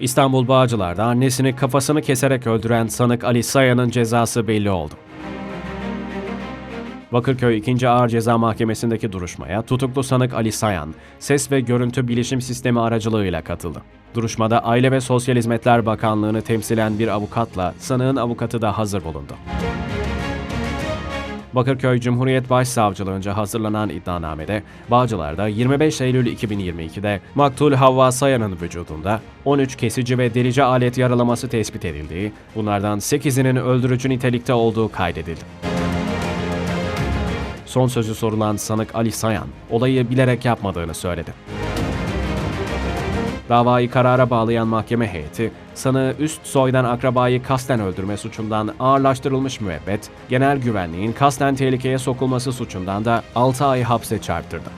İstanbul Bağcılar'da annesini kafasını keserek öldüren sanık Ali Sayan'ın cezası belli oldu. Bakırköy 2. Ağır Ceza Mahkemesi'ndeki duruşmaya tutuklu sanık Ali Sayan, ses ve görüntü bilişim sistemi aracılığıyla katıldı. Duruşmada Aile ve Sosyal Hizmetler Bakanlığı'nı temsilen bir avukatla sanığın avukatı da hazır bulundu. Bakırköy Cumhuriyet Başsavcılığınca hazırlanan iddianamede, Bağcılar'da 25 Eylül 2022'de Maktul Havva Sayan'ın vücudunda 13 kesici ve delici alet yaralaması tespit edildiği, bunlardan 8'inin öldürücü nitelikte olduğu kaydedildi. Son sözü sorulan sanık Ali Sayan, olayı bilerek yapmadığını söyledi. Davayı karara bağlayan mahkeme heyeti, sanığı üst soydan akrabayı kasten öldürme suçundan ağırlaştırılmış müebbet, genel güvenliğin kasten tehlikeye sokulması suçundan da 6 ay hapse çarptırdı.